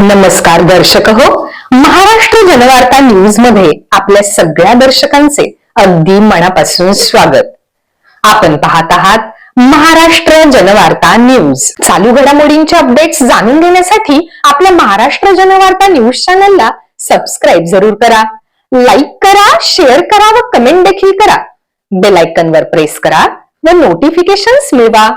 नमस्कार दर्शक हो. महाराष्ट्र जनवार्ता न्यूजमध्ये आपल्या सगळ्या दर्शकांचे अगदी मनापासून स्वागत. आपण पाहत आहात महाराष्ट्र जनवार्ता न्यूज चालू घडामोडींचे अपडेट्स जाणून घेण्यासाठी आपल्या महाराष्ट्र जनवार्ता न्यूज चॅनलला सबस्क्राईब जरूर करा. लाईक करा शेअर करा व कमेंट देखील करा. बेल आयकॉन वर प्रेस करा व नोटिफिकेशन्स मिळवा.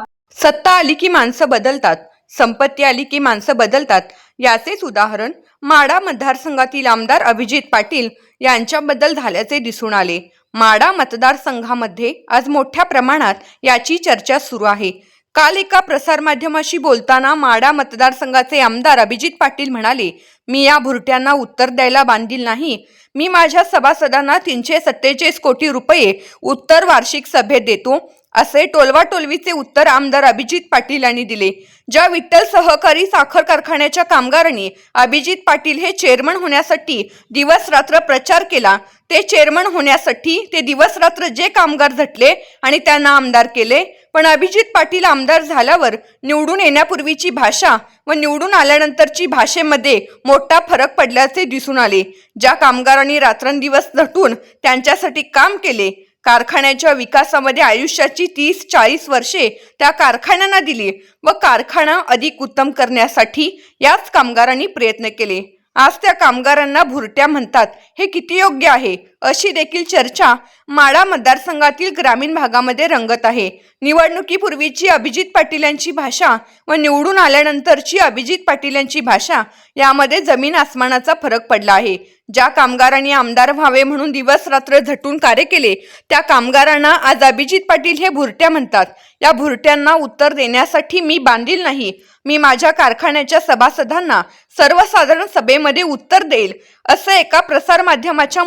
सत्ता आली की माणसं बदलतात. संपत्ती आली की माणसं बदलतात. याचेच उदाहरण माडा मतदारसंघातील आमदार अभिजित पाटील यांच्याबद्दल झाल्याचे दिसून आले. माडा मतदारसंघामध्ये आज मोठ्या प्रमाणात याची चर्चा सुरू आहे. काल एका प्रसारमाध्यमाशी बोलताना माडा मतदारसंघाचे आमदार अभिजित पाटील म्हणाले मी या भुरट्यांना उत्तर द्यायला बांधील नाही. मी माझ्या सभासदांना तीनशे सत्तेचाळीस कोटी रुपये उत्तर वार्षिक सभेत देतो. असे टोलवाटोलवीचे उत्तर आमदार अभिजित पाटील यांनी दिले ज्या विठ्ठल सहकारी साखर कारखान्याच्या कामगारांनी अभिजित पाटील हे चेअरमन होण्यासाठी दिवस रात्र प्रचार केला ते चेअरमन होण्यासाठी ते दिवस रात्र जे कामगार झटले आणि त्यांना आमदार केले पण अभिजित पाटील आमदार झाल्यावर निवडून येण्यापूर्वीची भाषा व निवडून आल्यानंतरची भाषेमध्ये मोठा फरक पडल्याचे दिसून आले ज्या कामगारांनी रात्रंदिवस झटून त्यांच्यासाठी काम केले कारखान्याच्या विकासामध्ये आयुष्याची तीस चाळीस वर्षे त्या कारखान्यांना दिली. व कारखाना अधिक उत्तम करण्यासाठी याच कामगारांनी प्रयत्न केले. आज त्या कामगारांना भुरट्या म्हणतात हे किती योग्य आहे? अशी देखील चर्चा माडा मतदारसंघातील ग्रामीण भागामध्ये रंगत आहे. निवडणुकीपूर्वीची अभिजित पाटील यांची भाषा व निवडून आल्यानंतरची अभिजित पाटील यांची भाषा यामध्ये जमीन आसमानाचा फरक पडला आहे. ज्या कामगारांनी आमदार व्हावे म्हणून दिवस रात्र झटून कार्य केले त्या कामगारांना आज अभिजित पाटील हे भुरट्या म्हणतात. या भुरट्यांना उत्तर देण्यासाठी मी बांधील नाही. मी माझ्या कारखान्याच्या सभासदांना सर्वसाधारण सभेमध्ये उत्तर देईल असं एका प्रसारमाध्यमाच्या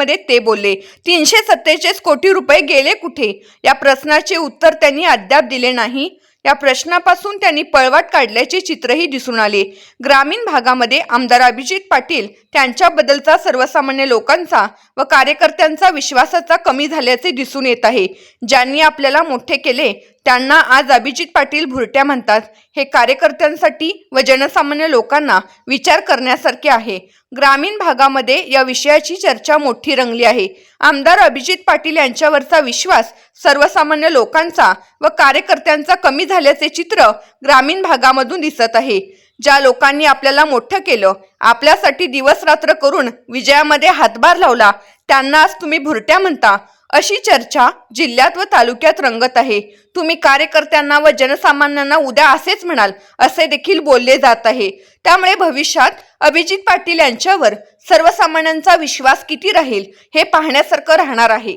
मुलाखतीमध्ये ते बोलले तीनशे सत्तेचाळीस कोटी रुपये गेले कुठे या प्रश्नाचे उत्तर त्यांनी अद्याप दिले नाही. या प्रश्नापासून त्यांनी पळवाट काढल्याचे चित्रही दिसून आले. ग्रामीण भागामध्ये आमदार अभिजित पाटील त्यांच्याबद्दलचा सर्वसामान्य लोकांचा व कार्यकर्त्यांचा विश्वासाचा कमी झाल्याचे दिसून येत आहे. ज्यांनी आपल्याला मोठे केले त्यांना आज अभिजित पाटील भुरट्या म्हणतात. हे कार्यकर्त्यांसाठी व जनसामान्य लोकांना विचार करण्यासारखे आहे. ग्रामीण भागामध्ये या विषयाची चर्चा मोठी रंगली आहे. आमदार अभिजित पाटील यांच्यावरचा विश्वास सर्वसामान्य लोकांचा व कार्यकर्त्यांचा कमी झाल्याचे चित्र ग्रामीण भागामधून दिसत आहे. ज्या लोकांनी आपल्याला मोठं केलं आपल्यासाठी दिवस रात्र करून विजयामध्ये हातभार लावला त्यांना आज तुम्ही भुरट्या म्हणता. अशी चर्चा जिल्ह्यात व तालुक्यात रंगत आहे. तुम्ही कार्यकर्त्यांना व जनसामान्यांना उद्या असेच म्हणाल असे देखील बोलले जात आहे. त्यामुळे भविष्यात अभिजित पाटील यांच्यावर सर्वसामान्यांचा विश्वास किती राहील हे पाहण्यासारखं राहणार आहे.